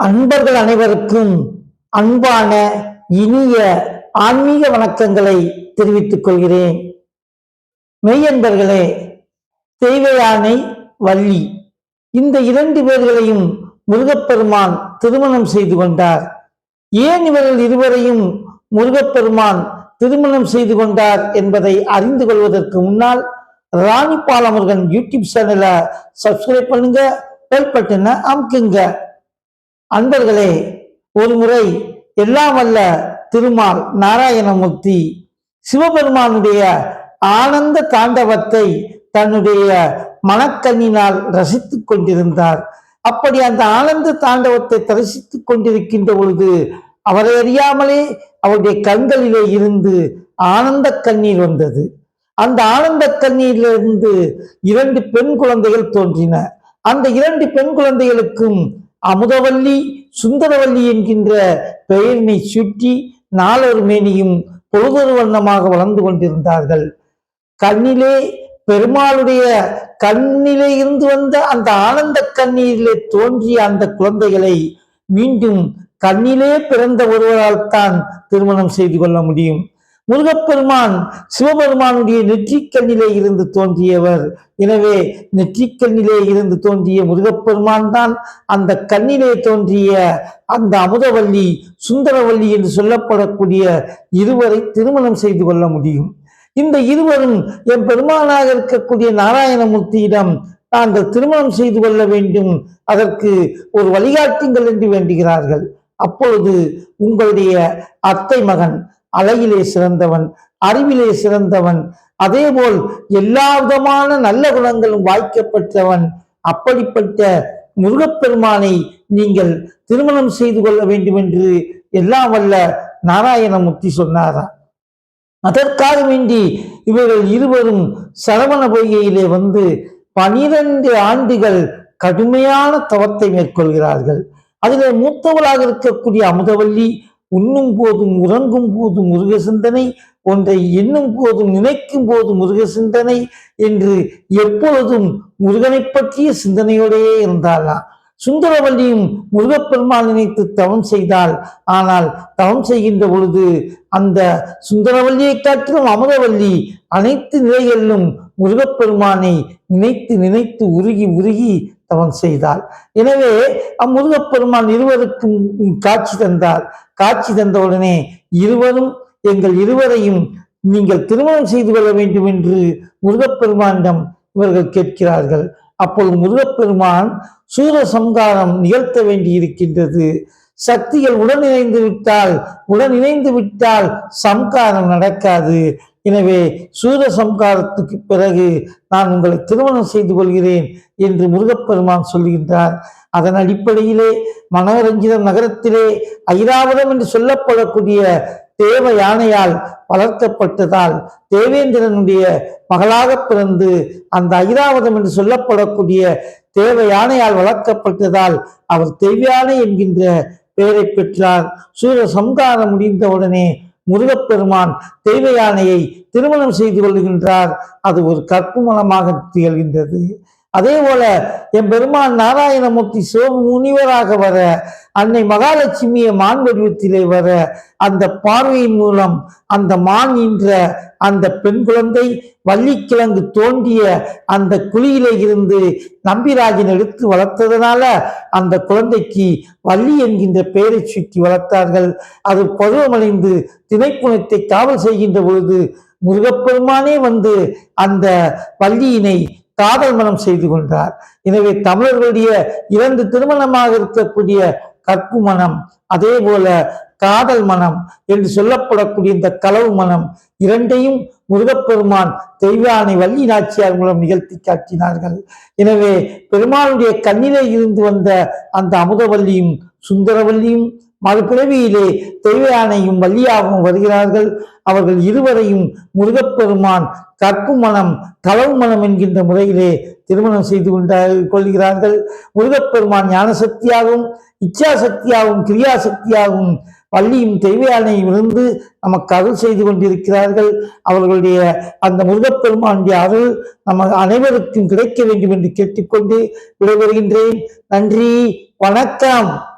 அன்பர்கள் அனைவருக்கும் அன்பான இனிய ஆன்மீக வணக்கங்களை தெரிவித்துக் கொள்கிறேன். மெய்யன்பர்களே தெய்வ யானை வள்ளி. இந்த இரண்டு பேர்களையும் முருகப்பெருமான் திருமணம் செய்து கொண்டார். ஏன் இவர்கள் இருவரையும் முருகப்பெருமான் திருமணம் செய்து கொண்டார் என்பதை அறிந்து கொள்வதற்கு முன்னால் ராணி பாலமுருகன் யூடியூப் சேனலை சப்ஸ்கிரைப் பண்ணுங்க பெல் பட்டனை அமுக்குங்க. அன்பர்களே ஒரு முறை எல்லாம் வல்ல திருமால் நாராயணமூர்த்தி சிவபெருமானுடைய ஆனந்த தாண்டவத்தை தன்னுடைய மனக்கண்ணினால் ரசித்துக் கொண்டிருந்தார். அப்படி அந்த ஆனந்த தாண்டவத்தை தரிசித்து கொண்டிருக்கின்ற பொழுது அவரை அறியாமலே அவருடைய கண்களிலே இருந்து ஆனந்த கண்ணீர் வந்தது. அந்த ஆனந்த கண்ணீரிலிருந்து இரண்டு பெண் குழந்தைகள் தோன்றின. அந்த இரண்டு பெண் குழந்தைகளுக்கும் அமுதவல்லி சுந்தரவல்லி என்கின்ற பெயரினை சுற்றி நாலொரு மேனியும் பொழுதொரு வண்ணமாக வளர்ந்து கொண்டிருந்தார்கள். கண்ணிலே பெருமாளுடைய கண்ணிலே இருந்து வந்த அந்த ஆனந்த கண்ணீரிலே தோன்றிய அந்த குழந்தைகளை மீண்டும் கண்ணிலே பிறந்த ஒருவரால் தான் திருமணம் செய்து கொள்ள முடியும். முருகப்பெருமான் சிவபெருமானுடைய நெற்றிக்கண்ணிலே இருந்து தோன்றியவர். எனவே நெற்றிக்கண்ணிலே இருந்து தோன்றிய முருகப்பெருமான் தான் அந்த கண்ணிலே தோன்றிய அந்த அமுதவல்லி சுந்தரவல்லி என்று சொல்லப்படக்கூடிய இருவரை திருமணம் செய்து கொள்ள முடியும். இந்த இருவரும் என் பெருமானாக இருக்கக்கூடிய நாராயணமூர்த்தியிடம் நாங்கள் திருமணம் செய்து கொள்ள வேண்டும். அதற்கு ஒரு வழிகாட்டுங்கள் என்று வேண்டுகிறார்கள். அப்பொழுது உங்களுடைய அத்தை மகன் அழகிலே சிறந்தவன் அறிவிலே சிறந்தவன் அதேபோல் எல்லா விதமான நல்ல குணங்களும் வாய்க்கப்பட்டவன் அப்படிப்பட்ட முருகப்பெருமானை நீங்கள் திருமணம் செய்து கொள்ள வேண்டும் என்று எல்லாம் வல்ல நாராயணமூர்த்தி சொன்னாராம். அதற்காக வேண்டி இவர்கள் இருவரும் சரவண பொய்கையிலே வந்து பனிரெண்டு ஆண்டுகள் கடுமையான தவத்தை மேற்கொள்கிறார்கள். அதிலே மூத்தவளாக இருக்கக்கூடிய அமுதவல்லி உண்ணும் போதும் உறங்கும் போதும் முருக சிந்தனை ஒன்றை எண்ணும் போதும் நினைக்கும் போதும் முருக சிந்தனை என்று எப்பொழுதும் முருகனை பற்றிய சிந்தனையோடையே இருந்தாலாம் சுந்தரவல்லியும் முருகப்பெருமாள் நினைத்து தவம் செய்தால் ஆனால் தவம் செய்கின்ற பொழுது அந்த சுந்தரவல்லியை காட்டிலும் அமுதவல்லி அனைத்து நிலைகளிலும் முருகப்பெருமானை நினைத்து நினைத்து உருகி உருகி தவம் செய்தாள். எனவே அம்முருகப்பெருமான் இருவருக்கும் காட்சி தந்தார். காட்சி தந்தவுடனே இருவரும் எங்கள் இருவரையும் நீங்கள் திருமணம் செய்து கொள்ள வேண்டும் என்று முருகப்பெருமானிடம் இவர்கள் கேட்கிறார்கள். அப்பொழுது முருகப்பெருமான் சூரசம்காரம் நிகழ்த்த வேண்டி இருக்கின்றது சக்திகள் உடன் இணைந்து விட்டால் உடன் இணைந்து விட்டால் சம்காரம் நடக்காது. எனவே சூர சம்காரத்துக்கு பிறகு நான் உங்களை திருமணம் செய்து கொள்கிறேன் என்று முருகப்பெருமான் சொல்லுகின்றார் அதன் அடிப்படையிலே மனோரஞ்சிதம் நகரத்திலே ஐராவதம் என்று சொல்லப்படக்கூடிய தேவ யானையால் வளர்க்கப்பட்டதால் தேவேந்திரனுடைய மகளாக பிறந்து அந்த ஐராவதம் என்று சொல்லப்படக்கூடிய தேவ யானையால் வளர்க்கப்பட்டதால் அவர் தெய்வயானை என்கின்ற பெயரை பெற்றார். சூர சம்காரம் முடிந்தவுடனே முருகப்பெருமான் தெய்வ யானையை திருமணம் செய்து கொள்கின்றார். அது ஒரு கற்பு மலமாக திகழ்கின்றது. அதே போல என் பெருமான் நாராயணமூர்த்தி சிவ முனிவராக வர அன்னை மகாலட்சுமிய மான் வடிவத்திலே வர அந்த பார்வையின் மூலம் அந்த மான் என்ற அந்த பெண் குழந்தை வள்ளிக்கிழங்கு தோண்டிய அந்த குழியிலே இருந்து நம்பிராஜன் எடுத்து வளர்த்ததுனால அந்த குழந்தைக்கு வள்ளி என்கின்ற பெயரை சுற்றி வளர்த்தார்கள். அது பருவமடைந்து திணைப்புணத்தை காவல் செய்கின்ற பொழுது முருகப்பெருமானே வந்து அந்த வள்ளியினை காதல் மனம் செய்து கொண்டார். எனவே தமிழர்களுடைய இரண்டு திருமணமாக இருக்கக்கூடிய கற்பு மனம் அதே போல காதல் மனம் என்று சொல்லப்படக்கூடிய இந்த களவு மனம் இரண்டையும் முருகப்பெருமான் தெய்வானை வள்ளி நாச்சியார் மூலம் நிகழ்த்தி காட்டினார்கள். எனவே பெருமானுடைய கண்ணிலே இருந்து வந்த அந்த அமுதவல்லியும் சுந்தரவல்லியும் மறுபிறவியிலே தெய்வ யானையும் வள்ளியாகவும் வருகிறார்கள். அவர்கள் இருவரையும் முருகப்பெருமான் கற்பு மனம் களவு மனம் என்கின்ற முறையிலே திருமணம் செய்து கொண்ட கொள்கிறார்கள். முருகப்பெருமான் ஞான சக்தியாகவும் இச்சா சக்தியாகவும் கிரியா சக்தியாகவும் பள்ளியும் தெய்வயானை யானையும் இருந்து நமக்கு அருள் செய்து கொண்டிருக்கிறார்கள். அவர்களுடைய அந்த முருகப்பெருமானுடைய அருள் நம்ம அனைவருக்கும் கிடைக்க வேண்டும் என்று கேட்டுக்கொண்டு விடைபெறுகின்றேன். நன்றி வணக்கம்.